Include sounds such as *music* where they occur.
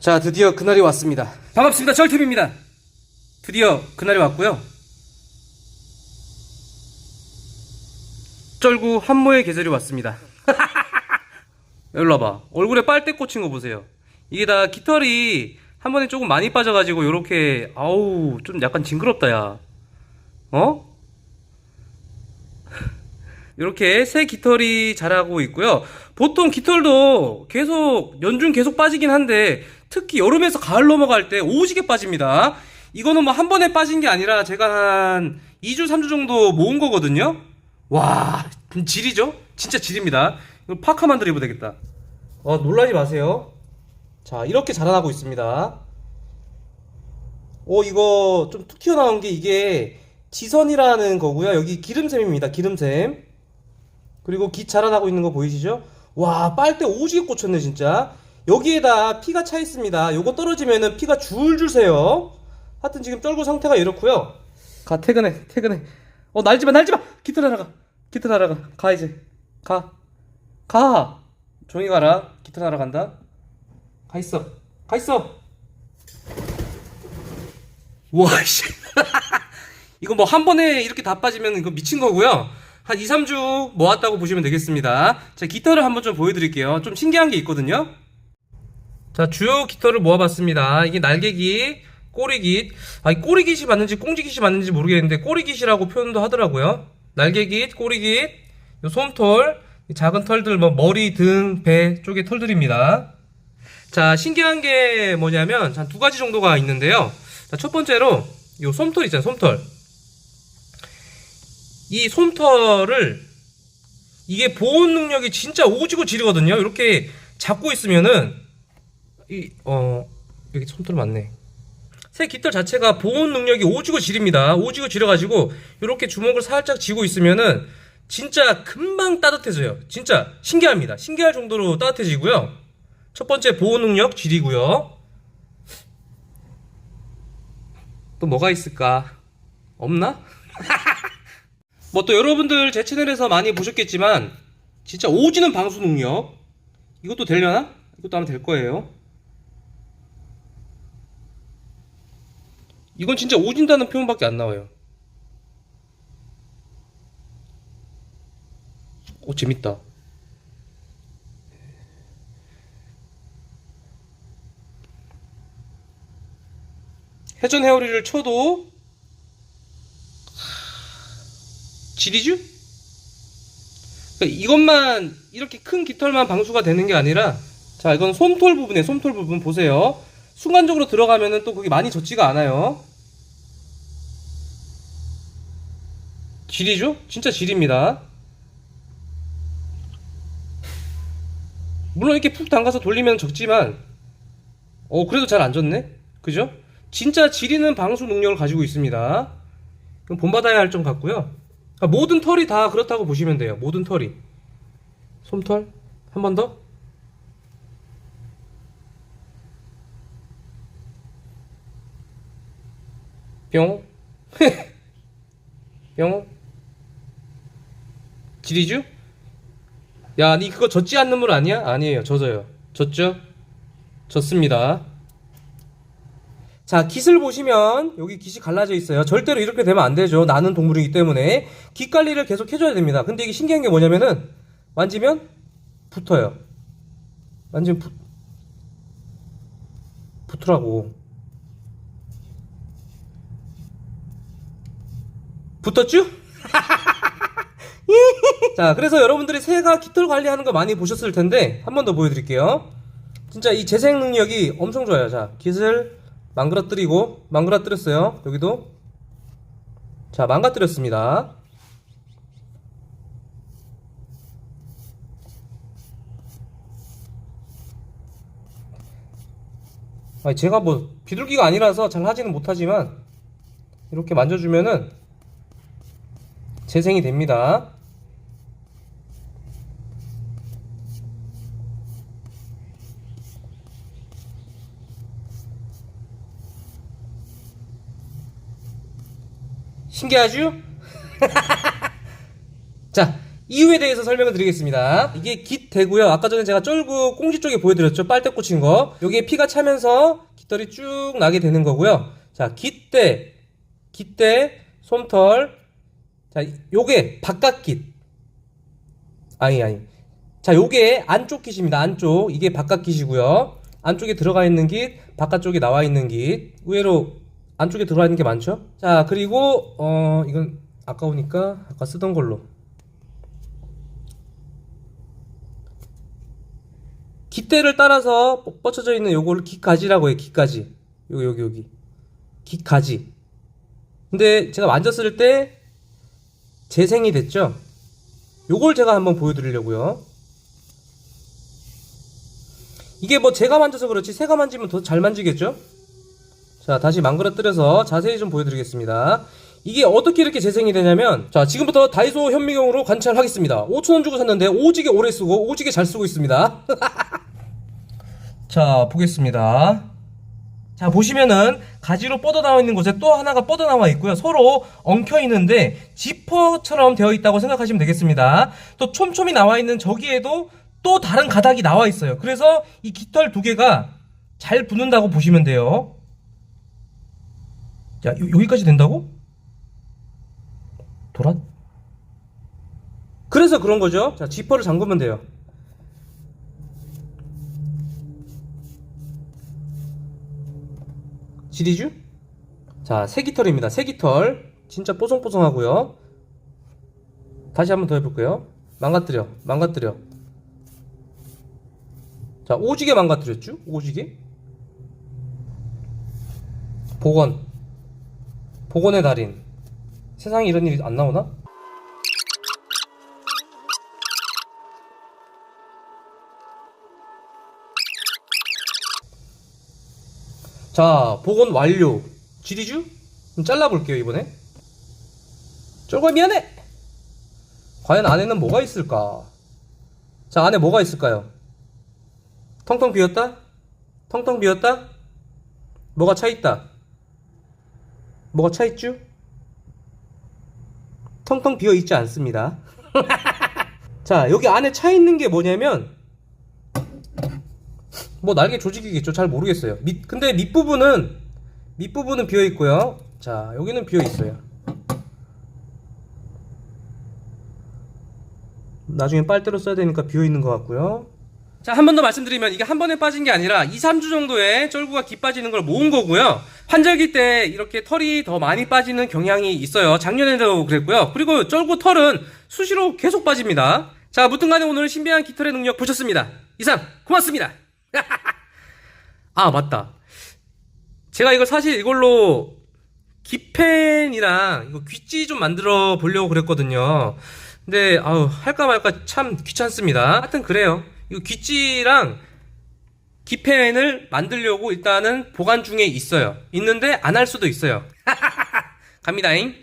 자, 드디어 그날이 왔습니다. 반갑습니다. 절팀입니다. 드디어 그날이 왔고요. 쩔구 한모의 계절이 왔습니다. *laughs* 일로 와봐. 얼굴에 빨대 꽂힌 거 보세요. 이게 다 깃털이 한 번에 조금 많이 빠져가지고 요렇게 아우 좀 약간 징그럽다 야. 어? 이렇게 새 깃털이 자라고 있고요. 보통 깃털도 계속 연중 계속 빠지긴 한데 특히 여름에서 가을 넘어갈 때 오지게 빠집니다. 이거는 뭐 한 번에 빠진 게 아니라 제가 한 2주 3주 정도 모은 거거든요. 와 질이죠? 진짜 질입니다. 이거 파카 만들어 입어도 되겠다. 어 놀라지 마세요. 자 이렇게 자라나고 있습니다. 오 이거 좀 툭 튀어나온 게 이게 지선이라는 거고요. 여기 기름샘입니다. 기름샘. 그리고 깃 자라나고 있는 거 보이시죠? 와 빨대 오지게 꽂혔네 진짜. 여기에다 피가 차 있습니다. 요거 떨어지면은 피가 줄줄 새요. 하여튼 지금 쩔고 상태가 이렇고요. 가 퇴근해 퇴근해. 어 날지마 날지마. 깃털 하러 가. 깃털 하러 가. 가 이제. 가. 가. 종이 가라. 깃털 하러 간다. 가 있어. 가 있어. 와, 씨. *laughs* 이거 뭐 한 번에 이렇게 다 빠지면 이거 미친 거고요. 한 2, 3주 모았다고 보시면 되겠습니다. 자, 깃털을 한번 좀 보여드릴게요. 좀 신기한 게 있거든요. 자, 주요 깃털을 모아봤습니다. 이게 날개깃, 꼬리깃. 아, 이 꼬리깃이 맞는지 꽁지깃이 맞는지 모르겠는데 꼬리깃이라고 표현도 하더라고요. 날개깃, 꼬리깃, 요 솜털, 이 작은 털들, 뭐 머리, 등, 배 쪽의 털들입니다. 자, 신기한 게 뭐냐면 한 두 가지 정도가 있는데요. 자, 첫 번째로 요 솜털 있잖아요, 솜털. 이 솜털을 이게 보온 능력이 진짜 오지고 지르거든요. 이렇게 잡고 있으면은 이 어 여기 솜털 맞네. 새 깃털 자체가 보온 능력이 오지고 지립니다. 오지고 지려가지고 이렇게 주먹을 살짝 쥐고 있으면은 진짜 금방 따뜻해져요. 진짜 신기합니다. 신기할 정도로 따뜻해지고요. 첫 번째 보온 능력 지리고요. 또 뭐가 있을까? 없나? *laughs* 뭐 또 여러분들 제 채널에서 많이 보셨겠지만 진짜 오지는 방수 능력 이것도 되려나? 이것도 아마 될 거예요. 이건 진짜 오진다는 표현밖에 안 나와요. 오 재밌다. 회전 회오리를 쳐도 지리죠? 그러니까 이것만 이렇게 큰 깃털만 방수가 되는 게 아니라 자 이건 솜털 부분에 솜털 부분 보세요 순간적으로 들어가면은 또 그게 많이 젖지가 않아요 질이죠? 진짜 질입니다 물론 이렇게 푹 담가서 돌리면 적지만 어 그래도 잘 안 젖네 그죠? 진짜 지리는 방수 능력을 가지고 있습니다 그럼 본받아야 할 점 같고요 아, 모든 털이 다 그렇다고 보시면 돼요. 모든 털이. 솜털? 한 번 더? 뿅. 뿅. *laughs* 지리주? 야, 니 그거 젖지 않는 물 아니야? 아니에요. 젖어요. 젖죠? 젖습니다. 자, 깃을 보시면 여기 깃이 갈라져 있어요. 절대로 이렇게 되면 안 되죠. 나는 동물이기 때문에 깃 관리를 계속 해줘야 됩니다. 근데 이게 신기한 게 뭐냐면은 만지면 붙어요. 만지면 붙 붙더라고. 붙었죠? *laughs* *laughs* 자, 그래서 여러분들이 새가 깃털 관리하는 거 많이 보셨을 텐데 한 번 더 보여드릴게요. 진짜 이 재생 능력이 엄청 좋아요. 자, 깃을 망그러뜨리고 망그러뜨렸어요. 여기도 자 망가뜨렸습니다. 아니 제가 뭐 비둘기가 아니라서 잘 하지는 못하지만 이렇게 만져주면은 재생이 됩니다. 신기하죠? *laughs* 자, 이유에 대해서 설명을 드리겠습니다. 이게 깃대고요. 아까 전에 제가 쫄구 꽁지 쪽에 보여드렸죠. 빨대 꽂힌 거. 여기에 피가 차면서 깃털이 쭉 나게 되는 거고요. 자, 깃대, 깃대, 솜털. 자, 요게 바깥 깃. 아니, 아니. 자, 요게 안쪽 깃입니다. 안쪽. 이게 바깥 깃이고요. 안쪽에 들어가 있는 깃, 바깥쪽에 나와 있는 깃. 의외로 안쪽에 들어가 있는 게 많죠? 자, 그리고, 어, 이건 아까우니까 아까 쓰던 걸로. 깃대를 따라서 뻗- 뻗쳐져 있는 요거를 깃가지라고 해요. 깃가지. 여기 여기 여기. 깃가지. 근데 제가 만졌을 때 재생이 됐죠. 요걸 제가 한번 보여드리려고요. 이게 뭐 제가 만져서 그렇지 새가 만지면 더 잘 만지겠죠? 자 다시 망그러뜨려서 자세히 좀 보여드리겠습니다. 이게 어떻게 이렇게 재생이 되냐면 자 지금부터 다이소 현미경으로 관찰하겠습니다. 5천원 주고 샀는데 오지게 오래 쓰고 오지게 잘 쓰고 있습니다. *laughs* 자 보겠습니다. 자 보시면은 가지로 뻗어나와 있는 곳에 또 하나가 뻗어나와 있고요. 서로 엉켜 있는데 지퍼처럼 되어 있다고 생각하시면 되겠습니다. 또 촘촘히 나와 있는 저기에도 또 다른 가닥이 나와 있어요. 그래서 이 깃털 두 개가 잘 붙는다고 보시면 돼요. 야 요- 여기까지 된다고? 도란? 그래서 그런 거죠. 자 지퍼를 잠그면 돼요. 지리주? 자, 새깃털입니다. 새깃털. 진짜 뽀송뽀송하고요. 다시 한번 더 해볼게요. 망가뜨려, 망가뜨려. 자, 오지게 망가뜨렸죠? 오지게. 복원. 복원의 달인. 세상에 이런 일이 안 나오나? 자, 복원 완료. 지리주? 좀 잘라볼게요, 이번에. 쫄과 미안해! 과연 안에는 뭐가 있을까? 자, 안에 뭐가 있을까요? 텅텅 비었다? 텅텅 비었다? 뭐가 차있다? 뭐가 차 있죠? 텅텅 비어 있지 않습니다. *laughs* 자, 여기 안에 차 있는 게 뭐냐면, 뭐 날개 조직이겠죠. 잘 모르겠어요. 밑 근데 밑부분은 밑부분은 비어 있고요. 자, 여기는 비어 있어요. 나중에 빨대로 써야 되니까 비어 있는 것 같고요. 자, 한 번 더 말씀드리면 이게 한 번에 빠진 게 아니라 2, 3주 정도에 쫄구가 깃 빠지는 걸 모은 거고요. 환절기 때 이렇게 털이 더 많이 빠지는 경향이 있어요. 작년에도 그랬고요. 그리고 쫄구 털은 수시로 계속 빠집니다. 자, 무튼간에 오늘 신비한 깃털의 능력 보셨습니다. 이상 고맙습니다. *laughs* 아, 맞다. 제가 이걸 사실 이걸로 기펜이랑 이거 귀찌 좀 만들어 보려고 그랬거든요. 근데 아우 할까 말까 참 귀찮습니다. 하여튼 그래요. 이거 귀찌랑 기펜을 만들려고 일단은 보관 중에 있어요. 있는데 안 할 수도 있어요. *laughs* 갑니다잉.